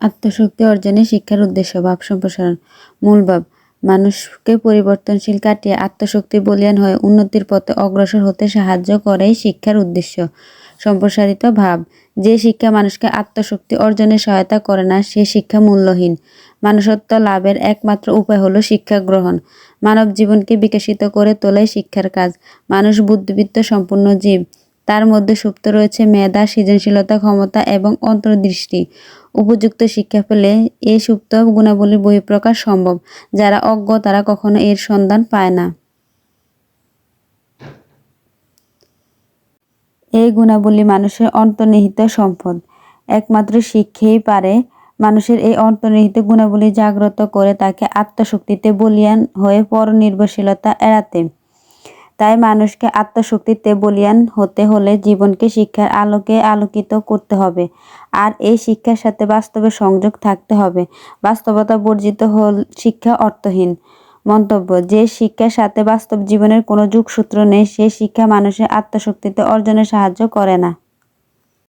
আত্মশক্তি অর্জনে শিক্ষার উদ্দেশ্য, ভাব সম্প্রসারণ। মূল ভাব, মানুষকে পরিবর্তনশীল কাটিয়ে আত্মশক্তি বলিয়ান হয়ে উন্নতির পথে অগ্রসর হতে সাহায্য করেই শিক্ষার উদ্দেশ্য। সম্প্রসারিত ভাব, যে শিক্ষা মানুষকে আত্মশক্তি অর্জনে সহায়তা করে না, সে শিক্ষা মূল্যহীন। মানুষত্ব লাভের একমাত্র উপায় হলো শিক্ষা গ্রহণ। মানব জীবনকে বিকশিত করে তোলাই শিক্ষার কাজ। মানুষ বুদ্ধিবৃত্ত, সম্পূর্ণ জীব। তার মধ্যে সুপ্ত রয়েছে মেধা, সৃজনশীলতা, ক্ষমতা এবং অন্তর্দৃষ্টি। উপযুক্ত শিক্ষা পেলে এই সুপ্ত গুণাবলীর বহিঃপ্রকাশ সম্ভব। যারা অজ্ঞ, তারা কখনো এর সন্ধান পায় না। এই গুণাবলী মানুষের অন্তর্নিহিত সম্পদ। একমাত্র শিক্ষেই পারে মানুষের এই অন্তর্নিহিত গুণাবলী জাগ্রত করে তাকে আত্মশক্তিতে বলিয়ান হয়ে পরনির্ভরশীলতা এড়াতে। তাই মানুষকে আত্মশক্তিতে বলিয়ান হতে হলে জীবনকে শিক্ষার আলোকে আলোকিত করতে হবে। আর এই শিক্ষার সাথে বাস্তবে সংযোগ থাকতে হবে। বাস্তবতা বর্জিত হল শিক্ষা অর্থহীন। মন্তব্য, যে শিক্ষার সাথে বাস্তব জীবনের কোনো যুগসূত্র নেই সে শিক্ষা মানুষের আত্মশক্তিতে অর্জনে সাহায্য করে না।